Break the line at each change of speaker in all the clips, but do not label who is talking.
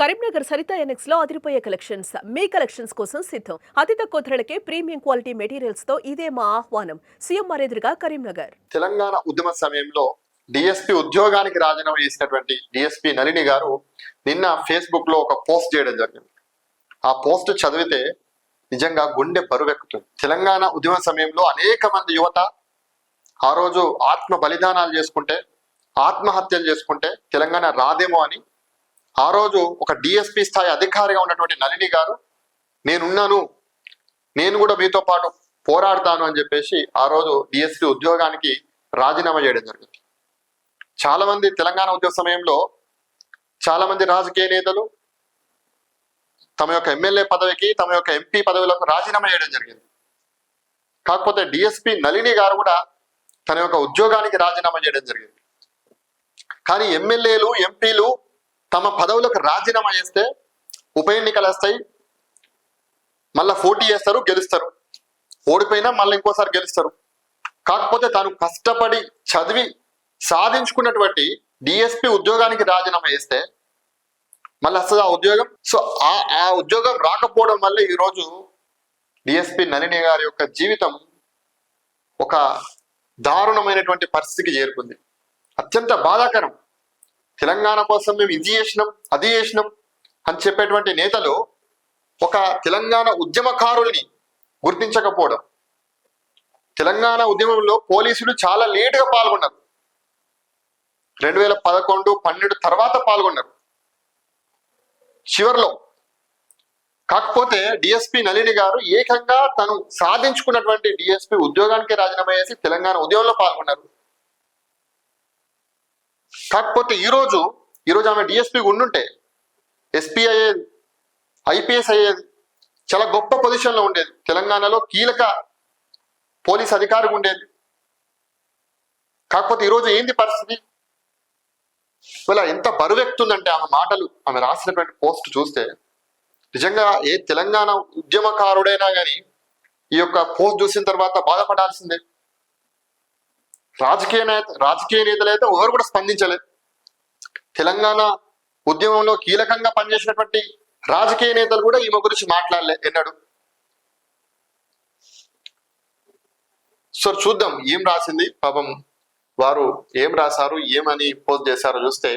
కరీంనగర్ సరిత ఎనెక్స్లో అదిరిపోయే కలెక్షన్స్. మీ కలెక్షన్స్ కోసం సిద్ధం. అతి తక్కువ ధరలకే ప్రీమియం క్వాలిటీ మెటీరియల్స్తో ఇదే మా ఆహ్వానం. సీఎం ఎదురుగా కరీంనగర్.
తెలంగాణ ఉద్యమ సమయంలో డిఎస్పి ఉద్యోగానికి రాజీనామా చేసినటువంటి డిఎస్పి నలిని గారు నిన్న ఫేస్బుక్లో ఒక పోస్ట్ చేయడం జరిగింది. ఆ పోస్ట్ చదివితే నిజంగా గుండె బరువెక్కుతుంది. తెలంగాణ ఉద్యమ సమయంలో అనేక మంది యువత ఆ రోజు ఆత్మ బలిదానాలు చేసుకుంటే ఆత్మహత్యలు చేసుకుంటే తెలంగాణ రాదేమో అని ఆ రోజు ఒక డిఎస్పి స్థాయి అధికారిగా ఉన్నటువంటి నళిని గారు నేనున్నాను నేను కూడా మీతో పాటు పోరాడతాను అని చెప్పేసి ఆ రోజు డిఎస్పి ఉద్యోగానికి రాజీనామా చేయడం జరిగింది. చాలా మంది తెలంగాణ ఉద్యోగ సమయంలో చాలా మంది రాజకీయ నేతలు తమ యొక్క ఎమ్మెల్యే పదవికి తమ యొక్క ఎంపీ పదవులకు రాజీనామా చేయడం జరిగింది. కాకపోతే డిఎస్పి నళిని గారు కూడా తన యొక్క ఉద్యోగానికి రాజీనామా చేయడం జరిగింది. కానీ ఎమ్మెల్యేలు ఎంపీలు తమ పదవులకు రాజీనామా చేస్తే ఉప ఎన్నికలు వస్తాయి మళ్ళీ పోటీ చేస్తారు గెలుస్తారు. ఓడిపోయినా మళ్ళీ ఇంకోసారి గెలుస్తారు. కాకపోతే తాను కష్టపడి చదివి సాధించుకున్నటువంటి డిఎస్పి ఉద్యోగానికి రాజీనామా చేస్తే మళ్ళీ వస్తుంది ఆ ఉద్యోగం? సో ఆ ఆ ఉద్యోగం రాకపోవడం వల్ల ఈరోజు డిఎస్పి నళిని గారి యొక్క జీవితం ఒక దారుణమైనటువంటి పరిస్థితికి చేరుకుంది. అత్యంత బాధాకరం. తెలంగాణ కోసం మేము ఇది చేసినాం అది చేసినాం అని చెప్పేటువంటి నేతలు ఒక తెలంగాణ ఉద్యమకారుల్ని గుర్తించకపోవడం. తెలంగాణ ఉద్యమంలో పోలీసులు చాలా లేటుగా పాల్గొన్నారు. రెండు వేల పదకొండు పన్నెండు తర్వాత పాల్గొన్నారు. చివరిలో. కాకపోతే డిఎస్పి నళిని గారు ఏకంగా తను సాధించుకున్నటువంటి డిఎస్పి ఉద్యోగానికి రాజీనామా చేసి తెలంగాణ ఉద్యమంలో పాల్గొన్నారు. కాకపోతే ఈరోజు ఈరోజు ఆమె డిఎస్పి ఉండుంటే ఎస్పీ అయ్యేది ఐపీఎస్ అయ్యేది చాలా గొప్ప పొజిషన్లో ఉండేది. తెలంగాణలో కీలక పోలీస్ అధికారి ఉండేది. కాకపోతే ఈరోజు ఏంది పరిస్థితి? ఇలా ఎంత బరువెక్తుందంటే ఆమె మాటలు ఆమె రాసినటువంటి పోస్ట్ చూస్తే నిజంగా ఏ తెలంగాణ ఉద్యమకారుడైనా కానీ ఈ యొక్క పోస్ట్ చూసిన తర్వాత బాధపడాల్సిందే. రాజకీయ నేత రాజకీయ నేతలు అయితే ఎవరు కూడా స్పందించలేదు. తెలంగాణ ఉద్యమంలో కీలకంగా పనిచేసినటువంటి రాజకీయ నేతలు కూడా ఈమె గురించి మాట్లాడలే ఎన్నడు. సో చూద్దాం ఏం రాసింది. పాపం వారు ఏం రాశారు ఏమని పోస్ట్ చేశారో చూస్తే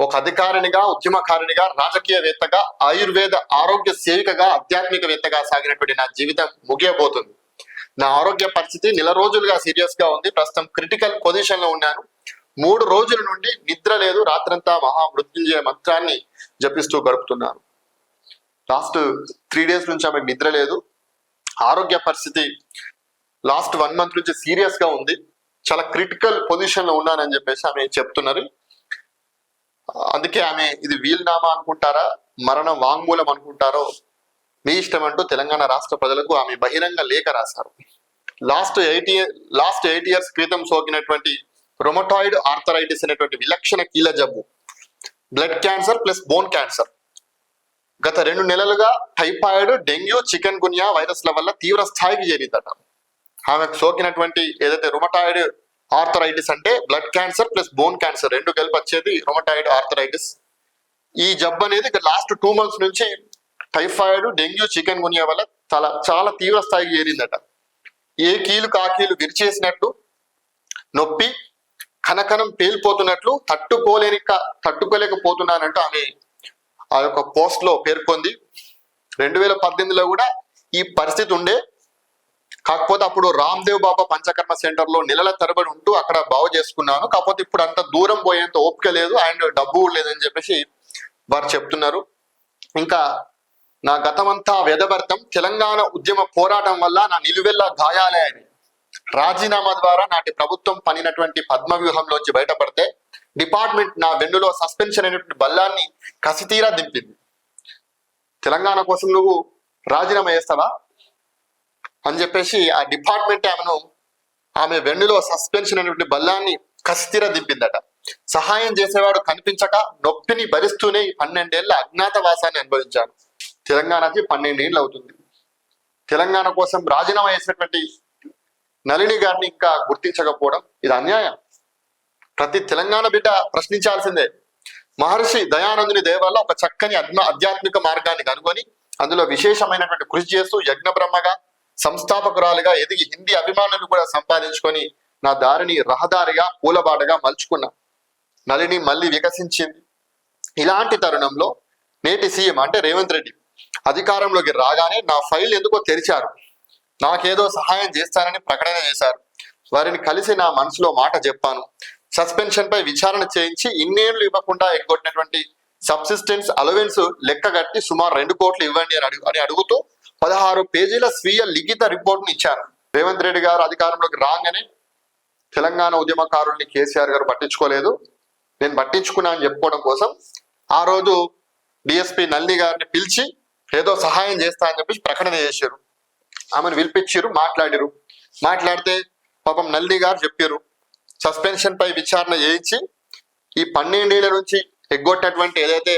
ఒక అధికారినిగా ఉద్యమకారినిగా రాజకీయవేత్తగా ఆయుర్వేద ఆరోగ్య సేవికగా ఆధ్యాత్మికవేత్తగా సాగినటువంటి నా జీవితం ముగియబోతుంది. నా ఆరోగ్య పరిస్థితి నెల రోజులుగా సీరియస్గా ఉంది. ప్రస్తుతం క్రిటికల్ పొజిషన్లో ఉన్నాను. మూడు రోజుల నుండి నిద్ర లేదు. రాత్రంతా మహామృత్యుంజయ మంత్రాన్ని జపిస్తూ గడుపుతున్నాను. లాస్ట్ త్రీ డేస్ నుంచి ఆమెకు నిద్ర లేదు. ఆరోగ్య పరిస్థితి లాస్ట్ వన్ మంత్ నుంచి సీరియస్గా ఉంది. చాలా క్రిటికల్ పొజిషన్లో ఉన్నానని చెప్పేసి ఆమె చెప్తున్నారు అందుకే ఆమె ఇది వీల్నామా అనుకుంటారా? మరణ వాంగ్మూలం అనుకుంటారో మీ ఇష్టం అంటూ తెలంగాణ రాష్ట్ర ప్రజలకు ఆమె బహిరంగ లేఖ రాశారు. Last eight year last eight years క్రితం సోకినటువంటి రొమటాయిడ్ ఆర్థరైటిస్ అనేటువంటి విలక్షణ కీల జబ్బు. Blood cancer plus bone cancer గత రెండు నెలలుగా టైఫాయిడ్ డెంగ్యూ చికెన్ గున్యా వైరస్ల వల్ల తీవ్ర స్థాయికి చేరిందట. ఆమెకు సోకినటువంటి ఏదైతే రుమటాయిడ్ ఆర్థరైటిస్ అంటే blood cancer plus bone cancer రెండు కలిపి వచ్చేది రొమటాయిడ్ ఆర్థరైటిస్ ఈ జబ్బు అనేది లాస్ట్ టూ మంత్స్ నుంచి టైఫాయిడ్ డెంగ్యూ చికెన్ గునియా వల్ల చాలా చాలా తీవ్ర స్థాయికి చేరిందట. ఏ కీలు కాకీలు విరిచేసినట్టు నొప్పి కనకనం పేలిపోతున్నట్లు తట్టుకోలేని తట్టుకోలేకపోతున్నానంటూ ఆమె ఆ యొక్క పోస్ట్లో పేర్కొంది. రెండు వేల పద్దెనిమిదిలో కూడా ఈ పరిస్థితి ఉండే. కాకపోతే అప్పుడు రామ్దేవ్ బాబా పంచకర్మ సెంటర్లో నెలల తరబడి ఉంటూ అక్కడ బాగు చేసుకున్నాను. కాకపోతే ఇప్పుడు అంత దూరం పోయేంత ఓపిక లేదు. అండ్ డబ్బు లేదని చెప్పేసి వారు చెప్తున్నారు. ఇంకా నా గతమంతా వ్యధభర్తం. తెలంగాణ ఉద్యమ పోరాటం వల్ల నా నిలువెల్ల గాయాలే అని. రాజీనామా ద్వారా నాటి ప్రభుత్వం పనినటువంటి పద్మ వ్యూహంలోంచి బయటపడితే డిపార్ట్మెంట్ నా వెన్నులో సస్పెన్షన్ అనేటువంటి బల్లాన్ని కసితీరా దింపింది. తెలంగాణ కోసం నువ్వు రాజీనామా చేస్తావా? అని చెప్పేసి ఆ డిపార్ట్మెంట్ ఆమెను ఆమె వెన్నులో సస్పెన్షన్ అనేటువంటి బల్లాన్ని కసితీర దింపిందట. సహాయం చేసేవాడు కనిపించక నొప్పిని భరిస్తూనే ఈ పన్నెండేళ్ళ అజ్ఞాతవాసాన్ని అనుభవించాను. తెలంగాణకి పన్నెండేళ్ళు అవుతుంది. తెలంగాణ కోసం రాజీనామా చేసినటువంటి నళిని గారిని ఇంకా గుర్తించకపోవడం ఇది అన్యాయం. ప్రతి తెలంగాణ బిడ్డ ప్రశ్నించాల్సిందే. మహర్షి దయానందుని దేవాల ఒక చక్కని అద్మ ఆధ్యాత్మిక మార్గాన్ని కనుగొని అందులో విశేషమైనటువంటి కృషి చేస్తూ యజ్ఞబ్రహ్మగా సంస్థాపకురాలుగా ఎదిగి హిందీ అభిమానులు కూడా సంపాదించుకొని నా దారిని రహదారిగా పూలబాటగా మలుచుకున్నా. నలిని మళ్ళీ వికసించింది. ఇలాంటి తరుణంలో నేటి సీఎం అంటే రేవంత్ రెడ్డి. అధికారంలోకి రాగానే నా ఫైల్ ఎందుకో తెరిచారు. నాకేదో సహాయం చేస్తానని ప్రకటన చేశారు. వారిని కలిసి నా మనసులో మాట చెప్పాను. సస్పెన్షన్ పై విచారణ చేయించి ఇన్నేళ్ళు ఇవ్వకుండా ఎగ్గొట్టినటువంటి సబ్సిస్టెన్స్ అలవెన్స్ లెక్క కట్టి సుమారు రెండు కోట్లు ఇవ్వండి అని అడుగు అని అడుగుతూ పదహారు పేజీల స్వీయ లిఖిత రిపోర్ట్ను ఇచ్చారు రేవంత్ రెడ్డి గారు అధికారంలోకి రాగానే తెలంగాణ ఉద్యమకారుల్ని కేసీఆర్ గారు పట్టించుకోలేదు. నేను పట్టించుకున్నా అని చెప్పుకోవడం కోసం ఆ రోజు డిఎస్పి నల్లి గారిని పిలిచి ఏదో సహాయం చేస్తా అని చెప్పి ప్రకటన చేశారు. ఆమెను పిలిపించారు మాట్లాడారు. మాట్లాడితే పాపం నల్లి గారు చెప్పారు సస్పెన్షన్ పై విచారణ చేయించి ఈ పన్నెండేళ్ళ నుంచి ఎగ్గొట్టినటువంటి ఏదైతే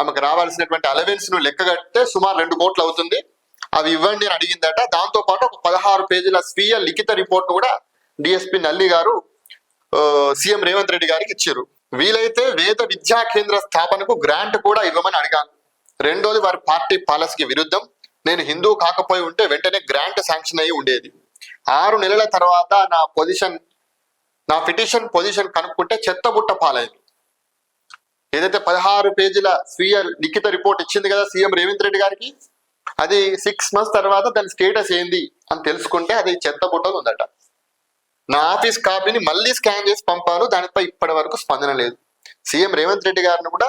ఆమెకు రావాల్సినటువంటి అలవెన్స్ను లెక్క కట్టే సుమారు రెండు కోట్లు అవుతుంది. అవి ఇవ్వండి అని అడిగిందట. దాంతో పాటు ఒక పదహారు పేజీల స్వీయ లిఖిత రిపోర్ట్ కూడా డిఎస్పి నల్లి గారు సీఎం రేవంత్ రెడ్డి గారికి ఇచ్చారు. వీలైతే వేద విద్యా కేంద్ర స్థాపనకు గ్రాంట్ కూడా ఇవ్వమని అడిగాను. రెండోది వారి పార్టీ పాలసీకి విరుద్ధం. నేను హిందూ కాకపోయి ఉంటే వెంటనే గ్రాంట్ శాంక్షన్ అయి ఉండేది. ఆరు నెలల తర్వాత నా పొజిషన్ నా పిటిషన్ పొజిషన్ కనుక్కుంటే చెత్తబుట్ట పాలైంది. ఏదైతే పదహారు పేజీల స్వీయ లిఖిత రిపోర్ట్ ఇచ్చింది కదా సీఎం రేవంత్ రెడ్డి గారికి అది సిక్స్ మంత్స్ తర్వాత దాని స్టేటస్ ఏంది అని తెలుసుకుంటే అది చెత్తబుట్టలు ఉందట. నా ఆఫీస్ కాపీని మళ్ళీ స్కాన్ చేసి పంపాను దానిపై ఇప్పటి వరకు స్పందన లేదు. సీఎం రేవంత్ రెడ్డి గారిని కూడా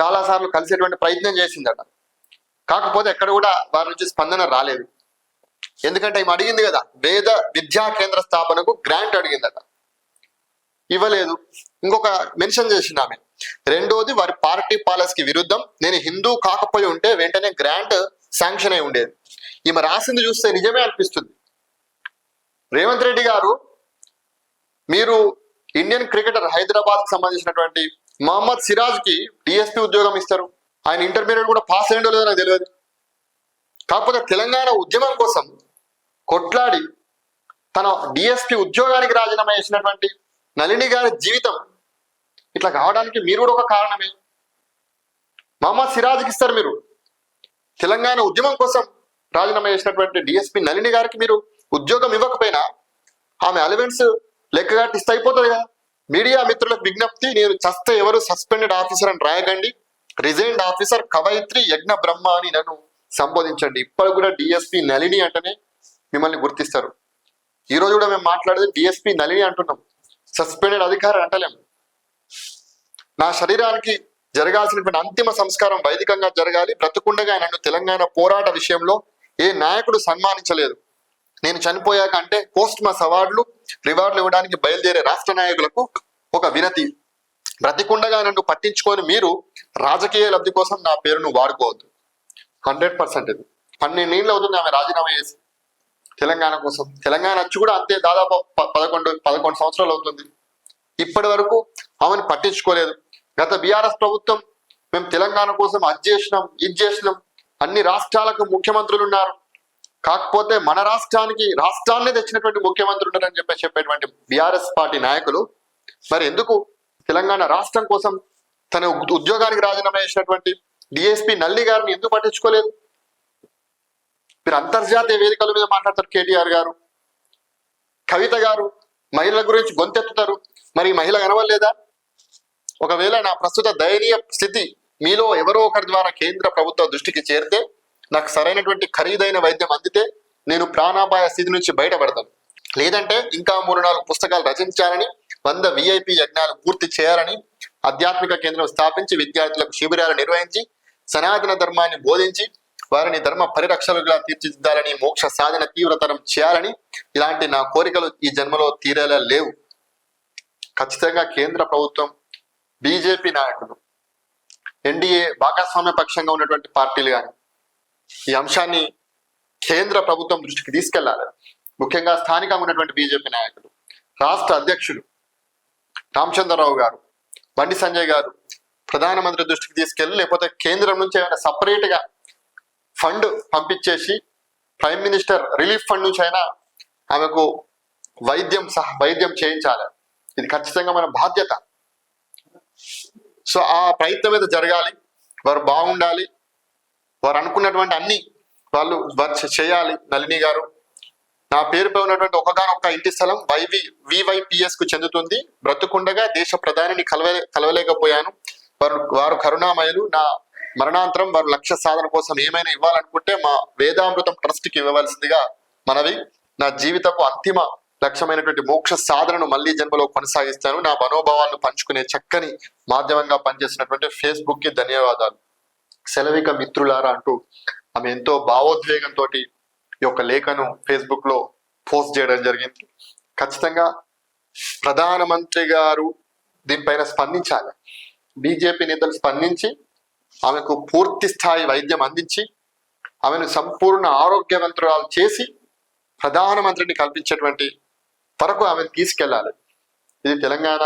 చాలా సార్లు కలిసేటువంటి ప్రయత్నం చేసిందట. కాకపోతే ఎక్కడ కూడా వారి నుంచి స్పందన రాలేదు. ఎందుకంటే ఈమె అడిగింది కదా వేద విద్యా కేంద్ర స్థాపనకు గ్రాంట్ అడిగిందట. ఇవ్వలేదు. ఇంకొక మెన్షన్ చేసింది ఆమె. రెండోది వారి పార్టీ పాలసీకి విరుద్ధం. నేను హిందూ కాకపోయి ఉంటే వెంటనే గ్రాంట్ శాంక్షన్ అయి ఉండేది. ఈమె రాసింది చూస్తే నిజమే అనిపిస్తుంది. రేవంత్ రెడ్డి గారు మీరు ఇండియన్ క్రికెటర్ హైదరాబాద్కి సంబంధించినటువంటి మహమ్మద్ సిరాజ్కి డిఎస్పీ ఉద్యోగం ఇస్తారు. ఆయన ఇంటర్మీడియట్ కూడా పాస్ అయ్యిండో లేదో నాకు తెలియదు కాకపోతే తెలంగాణ ఉద్యమం కోసం కొట్లాడి తన డిఎస్పీ ఉద్యోగానికి రాజీనామా చేసినటువంటి నళిని గారి జీవితం ఇట్లా కావడానికి మీరు కూడా ఒక కారణమే. మహమ్మద్ సిరాజ్కి ఇస్తారు మీరు. తెలంగాణ ఉద్యమం కోసం రాజీనామా చేసినటువంటి డిఎస్పీ నళిని గారికి మీరు ఉద్యోగం ఇవ్వకపోయినా ఆమె అలవెన్స్ లెక్కగా ఇస్తే అయిపోతుంది కదా. మీడియా మిత్రులకు విజ్ఞప్తి నేను చస్తే ఎవరు సస్పెండెడ్ ఆఫీసర్ అని రాయకండి. రిజైన్డ్ ఆఫీసర్ కవయిత్రి యజ్ఞ బ్రహ్మ అని నన్ను సంబోధించండి. ఇప్పటికి కూడా డిఎస్పి నలిని అంటేనే మిమ్మల్ని గుర్తిస్తారు. ఈ రోజు కూడా మేము మాట్లాడేది డిఎస్పి నలిని అంటున్నాం. సస్పెండెడ్ అధికారి అంటలేము నా శరీరానికి జరగాల్సినటువంటి అంతిమ సంస్కారం వైదికంగా జరగాలి. బ్రతుకుండగా నన్ను తెలంగాణ పోరాట విషయంలో ఏ నాయకుడు సన్మానించలేదు. నేను చనిపోయాక అంటే పోస్ట్ మాస్ అవార్డులు రివార్డులు ఇవ్వడానికి బయలుదేరే రాష్ట్ర నాయకులకు ఒక వినతి. బ్రతికుండగా నన్ను పట్టించుకొని మీరు రాజకీయ లబ్ధి కోసం నా పేరును వాడుకోవద్దు. హండ్రెడ్ పర్సెంట్ ఇది. పన్నెండేళ్ళు అవుతుంది ఆమె రాజీనామా చేసి. తెలంగాణ కోసం. తెలంగాణ వచ్చి కూడా అంతే దాదాపు పదకొండు పదకొండు సంవత్సరాలు అవుతుంది. ఇప్పటి వరకు ఆమెను పట్టించుకోలేదు. గత బీఆర్ఎస్ ప్రభుత్వం మేము తెలంగాణ కోసం అది చేసినాం ఇది చేసినాం అన్ని రాష్ట్రాలకు ముఖ్యమంత్రులు ఉన్నారు. కాకపోతే మన రాష్ట్రానికి రాష్ట్రాన్ని తెచ్చినటువంటి ముఖ్యమంత్రి ఉన్నారని చెప్పి చెప్పేటువంటి బీఆర్ఎస్ పార్టీ నాయకులు మరి ఎందుకు తెలంగాణ రాష్ట్రం కోసం తన ఉద్యోగానికి రాజీనామా చేసినటువంటి డిఎస్పి నల్లి గారిని ఎందుకు పట్టించుకోలేదు? మీరు అంతర్జాతీయ వేదికల మీద మాట్లాడతారు కేటీఆర్ గారు. కవిత గారు మహిళల గురించి గొంతెత్తుతారు. మరి మహిళ కనవలేదా ఒకవేళ నా ప్రస్తుత దయనీయ స్థితి మీలో ఎవరో ఒకరి ద్వారా కేంద్ర ప్రభుత్వ దృష్టికి చేరితే నాకు సరైనటువంటి ఖరీదైన వైద్యం అందితే నేను ప్రాణాపాయ స్థితి నుంచి బయటపడతాను. లేదంటే ఇంకా మూడు నాలుగు పుస్తకాలు రచించాలని వంద విఐపి యజ్ఞాలు పూర్తి చేయాలని ఆధ్యాత్మిక కేంద్రం స్థాపించి విద్యార్థులకు శిబిరాలు నిర్వహించి సనాతన ధర్మాన్ని బోధించి వారిని ధర్మ పరిరక్షలుగా తీర్చిదిద్దాలని మోక్ష సాధన తీవ్రతరం చేయాలని ఇలాంటి నా కోరికలు ఈ జన్మలో తీరేలా లేవు. ఖచ్చితంగా కేంద్ర ప్రభుత్వం బీజేపీ నాయకులు ఎన్డీఏ భాగస్వామ్య పక్షంగా ఉన్నటువంటి పార్టీలు కానీ ఈ అంశాన్ని కేంద్ర ప్రభుత్వం దృష్టికి తీసుకెళ్ళాలి. ముఖ్యంగా స్థానికంగా ఉన్నటువంటి బీజేపీ నాయకులు రాష్ట్ర అధ్యక్షులు రామచంద్రరావు గారు బండి సంజయ్ గారు ప్రధానమంత్రి దృష్టికి తీసుకెళ్ళి లేకపోతే కేంద్రం నుంచి ఏమైనా సపరేట్గా ఫండ్ పంపించేసి ప్రైమ్ మినిస్టర్ రిలీఫ్ ఫండ్ నుంచి అయినా ఆమెకు వైద్యం సహ వైద్యం చేయించాలి. ఇది ఖచ్చితంగా మన బాధ్యత. సో ఆ ప్రయత్నం మీద జరగాలి. వారు బాగుండాలి. వారు అనుకున్నటువంటి అన్ని వాళ్ళు వారు చేయాలి. నళిని గారు. నా పేరుపై ఉన్నటువంటి ఒకగానొక్క ఇంటి స్థలం వైవి వివైపిఎస్కు చెందుతుంది. బ్రతుకుండగా దేశ ప్రధానిని కలవ కలవలేకపోయాను. వారు వారు కరుణామయులు. నా మరణాంతరం వారు లక్ష్య సాధన కోసం ఏమైనా ఇవ్వాలనుకుంటే మా వేదామృతం ట్రస్ట్కి ఇవ్వవలసిందిగా మనవి. నా జీవితపు అంతిమ లక్ష్యమైనటువంటి మోక్ష సాధనను మళ్ళీ జన్మలో కొనసాగిస్తాను. నా మనోభావాలను పంచుకునే చక్కని మాధ్యమంగా పనిచేసినటువంటి ఫేస్బుక్కి ధన్యవాదాలు. సెలవిక మిత్రులారా అంటూ ఆమె ఎంతో భావోద్వేగంతో ఈ యొక్క లేఖను ఫేస్బుక్లో పోస్ట్ చేయడం జరిగింది. ఖచ్చితంగా ప్రధానమంత్రి గారు దీనిపైన స్పందించాలి. బీజేపీ నేతలు స్పందించి ఆమెకు పూర్తి స్థాయి వైద్యం అందించి ఆమెను సంపూర్ణ ఆరోగ్యవంతురాలు చేసి ప్రధానమంత్రిని కల్పించేటువంటి వరకు ఆమెను తీసుకెళ్ళాలి. ఇది తెలంగాణ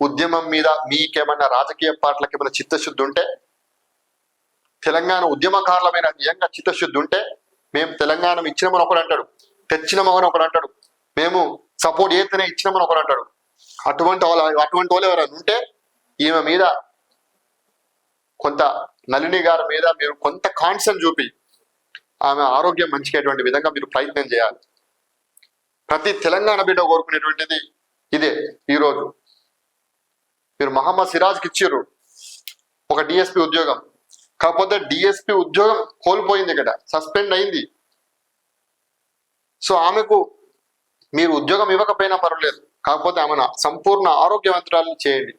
ఉద్యమం మీద మీకేమన్నా రాజకీయ పార్టీలకు ఏమైనా చిత్తశుద్ధి ఉంటే తెలంగాణ ఉద్యమకారులమైన నిజంగా చిత్తశుద్ధి ఉంటే మేము తెలంగాణ ఇచ్చినామని ఒకడు అంటాడు. తెచ్చినామని ఒకడు అంటాడు. మేము సపోర్ట్ చేస్తేనే ఇచ్చినామని ఒకడు అంటాడు. అటువంటి వాళ్ళ అటువంటి వాళ్ళు ఎవరైనా ఉంటే ఈమె మీద కొంత నళిని గారి మీద మీరు కొంత కాన్సర్న్ చూపి ఆమె ఆరోగ్యం మంచికేటువంటి విధంగా మీరు ప్రయత్నం చేయాలి. ప్రతి తెలంగాణ బిడ్డ కోరుకునేటువంటిది ఇదే ఈరోజు. మీరు మహమ్మద్ సిరాజ్కి ఇచ్చిర్రు. ఒక డిఎస్పి ఉద్యోగం. కాకపోతే డిఎస్పి ఉద్యోగం కోల్పోయింది ఇక్కడ సస్పెండ్ అయింది. సో ఆమెకు మీరు ఉద్యోగం ఇవ్వకపోయినా పర్వాలేదు కాకపోతే ఆమెను సంపూర్ణ ఆరోగ్యవంతురాలను చేయండి.